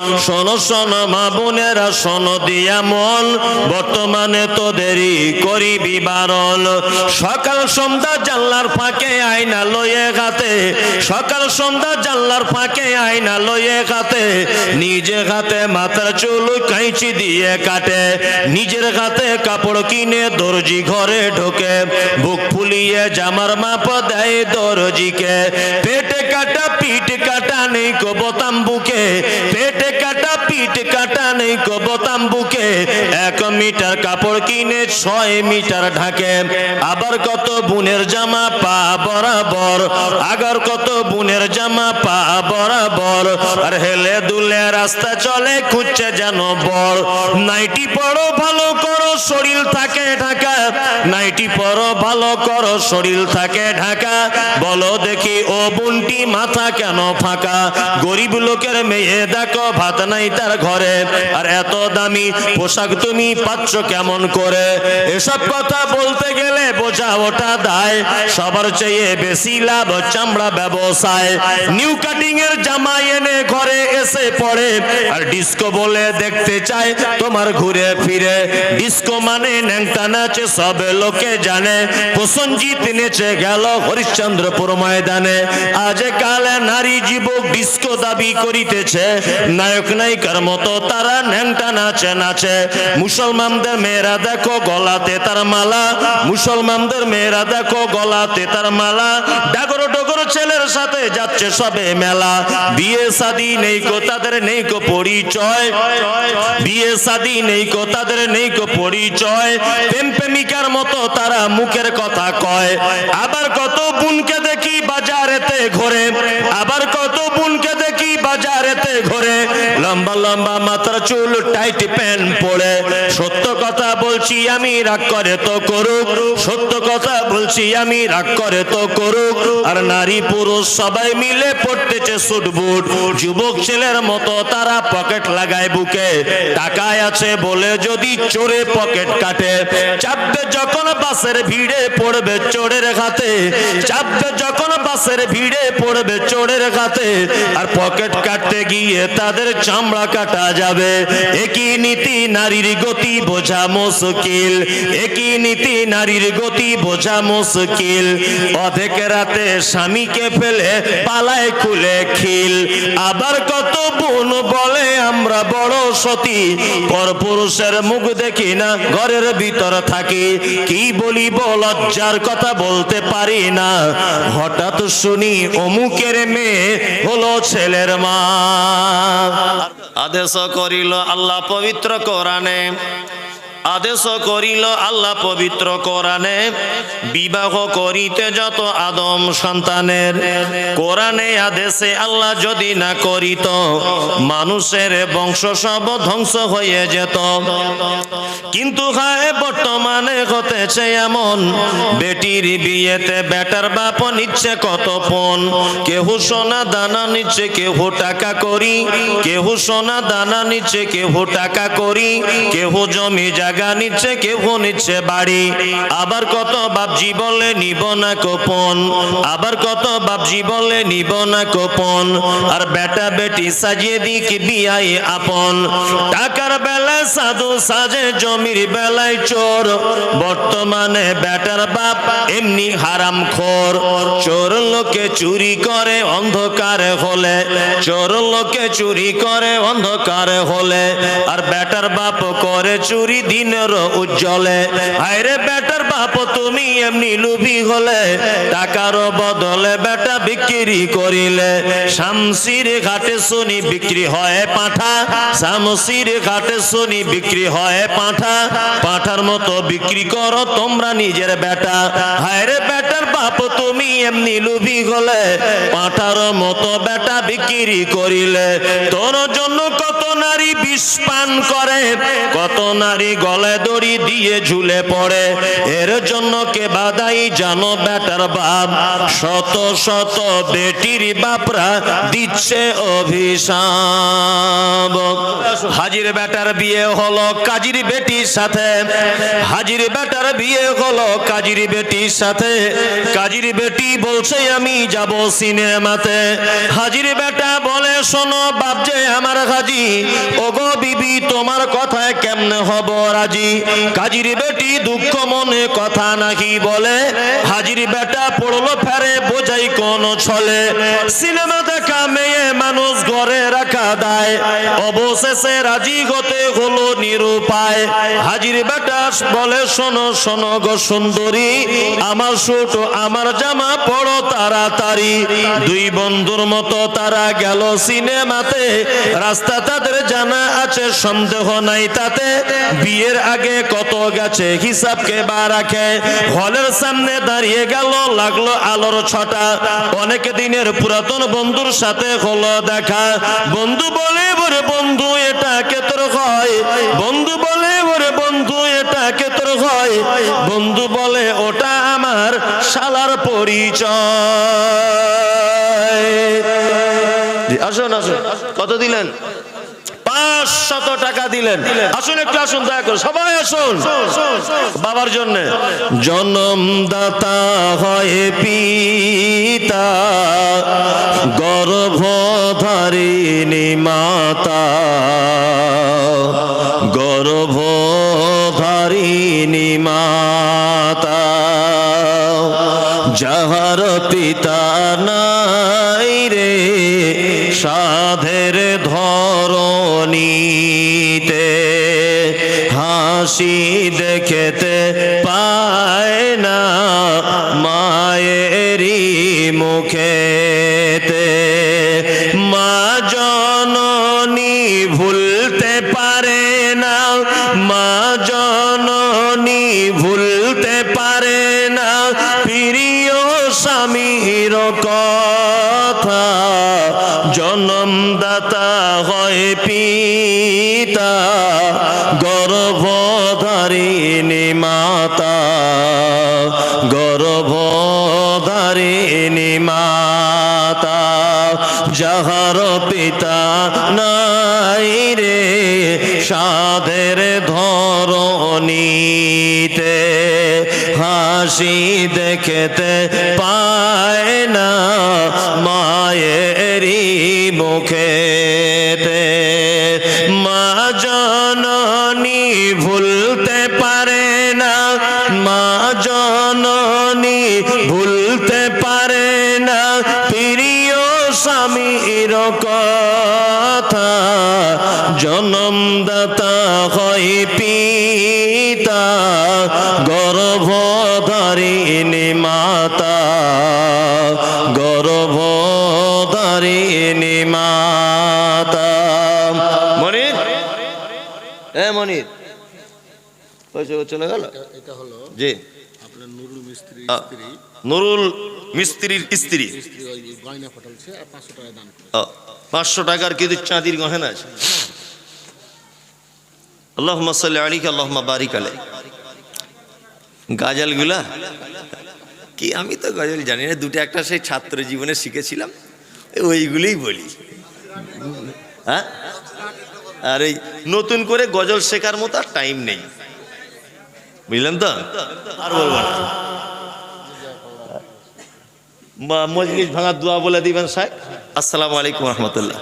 শোনো শোনো, মা বোনেরা, শোনো, দিয়া মন। বর্তমানে তোদেরই করিবি বারণ। সকাল সন্ধ্যা জানলার ফাঁকে আয়না লয়ে হাতে সকাল সন্ধ্যা জানলার ফাঁকে আয়না লয়ে হাতে নিজে হাতে মাথার চুল কাঁচি দিয়ে কাটে। নিজের হাতে কাপড় কিনে দর্জি ঘরে ঢোকে। বুক ফুলিয়ে জামার মাপ দেয় দর্জিকে। কাটা পিঠ কাটা নেই কো বোতাম বুকে পেটে কাটা পিঠ কাটা নেই কো বোতাম বুকে এক মিটার কাপড় কিনে ছয় মিটার ঢাকে। আবার কত বুনের জামা পা বরাবর। আগার কত বুনের জামা পা বরাবর। আর হেলে দুলে রাস্তা চলে খুঁজছে যেন বর। নাইটি পড়ো ভালো করো, শরীর থাকে ঢাকা নাইটি পরো, ভালো করো, শরীর থাকে ঢাকা। বলো দেখি ও বুনটি মাথা কেন ফাঁকা? গরিব লোকের মেয়ে, দেখো ভাত নাই তার ঘরে। আর এত দামি পোশাক তুমি পাচ্ছ কেমন করে? এসব কথা বলতে গেলে বোঝা ওটা দায়। সবার চেয়ে বেশি লাভ চামড়া ব্যবসায়। নিউ কাটিং এর জামা এনে ঘরে এসে পড়ে। আর ডিস্কো বলে দেখতে চায় তোমার ঘুরে ফিরে। ডিস্কো মানে ন্যাংটা নাচে সব লোকে জানে, প্রসঞ্জিত নেচে গেল হরিশ্চন্দ্রপুর ময়দানে। আজ কালে নারী যুবক ডিস্কো দাবি করিতেছে, নায়ক নায়িকার মতো তারা ন্যাংটা নাচে নাচে। মুসলমানদের মেয়েরা দেখো গলাতে তার মালা, মুসলমানদের মেয়েরা দেখো গলাতে তার মালা। ডাগর ডগর ছেলের সাথে যাচ্ছে সবে মেলা। বিয়ে শাদি নেই কো তাদের নেই কো পরিচয়। বিয়ে শাদি নেই কো তাদের নেই কো পরিচয়। প্রেম প্রেমিকার মতো তারা মুখের কথা কয়। আবার কত বুনকে দেখি বাজারেতে ঘোরে আবার কত বুনকে দেখি বাজারেতে ঘোরে লম্বা লম্বা মাথার চুল টাইট প্যান্ট পরে। সত্য কথা বলছি আমি, রাগ করে তো করুক। সত্য কথা বলছি আমি, রাগ করে তো করুক। আর নারী পুরুষ সবাই মিলে পড়তেছে সুট বুট যুবক ছেলের মতো তারা পকেট লাগায় বুকে। টাকায় আছে বলে যদি চোরে পকেট কাটে। চাপবে যখন বাসের ভিড়ে পড়বে চোরের হাতে। চাপবে যখন বাসের ভিড়ে পড়বে চোরের হাতে। আর পকেট কাটতে গিয়ে তাদের চামড়া কাটা যাবে। একই নীতি নারীর গতি বোঝা মুশকিল। একই নীতি নারীর গতি বোঝা মুশকিল। অধেক রাতে স্বামীকে ফেলে পালায় খুলে খিল। আবার কত বোন বলে, আমরা বড় সতী। পরপুরুষের মুখ দেখি না, ঘরের ভিতর থাকি। কি বলিব, লজ্জার কথা বলতে পারি না। হঠাৎ শুনি অমুকের মেয়ে হলো ছেলের মা। আদেশ করিল আল্লাহ পবিত্র কোরআনে আদেশ করিল আল্লাহ পবিত্র কোরআনে, বিবাহ করিতে যত আদম সন্তানের। কোরআনে আদেশে আল্লাহ যদি না করিত, মানুষের বংশ সব ধ্বংস হয়ে যেত। কিন্তু হায়, বর্তমানে হতেছে এমন, বেটির বিয়েতে বেটার বাপ নিচ্ছে কত পণ কেহু সোনা দানা নিচ্ছে, কেহু টাকা করি। কেহু সোনা দানা নিচ্ছে, কেহু টাকা করি। কেহু জমি জায়গা নিচ্ছে কেহু নিচ্ছে বাড়ি। আবার কত বাপজি বলে নিব না কোপন আবার কত বাপজি বলে নিব না কোপন আর বেটা বেটি সাজিয়ে দিক বিয়াই আপন। টাকার বেলায় সাধু সাজে, জমির বেলায় চোর। বর্তমানে বেটার বাপ এমনি হারাম খোর। চোর লোকে চুরি করে অন্ধকারে হলে। চোর লোকে চুরি করে অন্ধকারে হলে। আর বেটার বাপ করে চুরি দিনের উজ্জ্বলে। আরে বেটার বাপ, তুমি এমনি লুবি হলে। টাকার বদলে বেটা বিক্রি করিলে। শামসির ঘাটে শুনি বিক্রি হয় পাঠা। শামসির ঘাটে শুনি বিক্রি হয় পাঠা। পাঠার মতো বিক্রি করো তোমরা নিজের বেটা। হায়রে বেটার বাপ, তুমি এমনি লুবি হলে। পাঠার মতো বেটা বিক্রি করিলে। তোর জন্য কত নারী বিষ করে, কত নারী গলে দড়ি দিয়ে ঝুলে পড়ে। এর জন্য কে বাদাই জানো বেটার বাপ? শত শত বেটির বাপরা দিচ্ছে অভিশাপ। হাজির বেটার বিয়ে হলো কাজির বেটির সাথে। হাজির বেটার বিয়ে হলো কাজির বেটির সাথে। কাজির বেটি বলছে, আমি যাব সিনেমাতে। হাজির বেটা বলে, শোনো বাপ যে আমার হাজি। ওগো বিবি তোমার কথায় কেমনে হব রাজি? কাজির বেটি দুঃখ মনে কথা নাকি বলে? হাজির বেটা পড়ল ফেরে, বোঝাই কোন ছলে। সিনেমা দেখা মেয়ে মানুষ ঘরে রাখা দেয়। অবশেষে রাজি হতে হলো নিরুপায়। হাজির বেটা বলে, শোনো শোনো গো সুন্দরী, আমার সুট, আমার জামা পড়ো তাড়াতাড়ি। দুই বন্ধুর মতো তারা গেল সিনেমাতে। রাস্তা তাদের জানা আছে, সন্দেহ নাই তাতে। বিয়ের আগে কত গেছে? হিসাব কে বা রাখে। হলের সামনে দাঁড়িয়ে গেল, লাগল আলোর ছটা। অনেক দিনের পুরাতন বন্ধুর সাথে হলো দেখা। বন্ধু বলে বরে বন্ধু, এটা কে তোর হয়? বন্ধু বলে বরে বন্ধু, এটা কে তোর হয়? বন্ধু বলে, ওটা আমার শালার পরিচয়। আসুন আসুন। কত দিলেন? পাঁচশত টাকা দিলেন। আসুন একটু আসুন দয়া করে। সবাই আসুন। বাবার জন্য। জন্মদাতা হয় পিতা গর্ভধারিণী মাতা গর্ভধারিণী মাতা যাহার পিতা হাসি দেখেতে পায় না মায়েরই মুখেতে। মা জননী ভুলতে পারে না, মা জননী ভুলতে পারে না। প্রিয় স্বামীর কথা মাতা, গর্ভধারিণী মাতা, যাহার পিতা নাই রে, সাধের ধরণীতে হাসি দেখতে পায় না মায়েরই মুখেতে স্বামীর কথা। জনমদাতা হয় পিতা গর্ভধারিণী মাতা। গর্ভধারিণী মাতা। মনির? এ মনির। পয়সা চলে গেল? এটা হলো জি। আপনার নুরুল মিস্ত্রি স্ত্রী নুরুল মিস্ত্রির স্ত্রী। পাঁচশো টাকার কিন্তু চাঁদির গহেনা আছে। আল্লাহ সাল্লি আলিক আল্লাহ বারিক আলাই গাজালগুলা? কি আমি তো গজল জানি না দুটো একটা সেই ছাত্র জীবনে শিখেছিলাম ওইগুলোই বলি। হ্যাঁ? আর এই নতুন করে গজল শেখার মতো আর টাইম নেই। বুঝলেন তো? আর বলব না। মা- মজলিস ভাঙার দোয়া বলে দিবেন সাহেব। আসসালামু আলাইকুম রহমতুল্লাহ।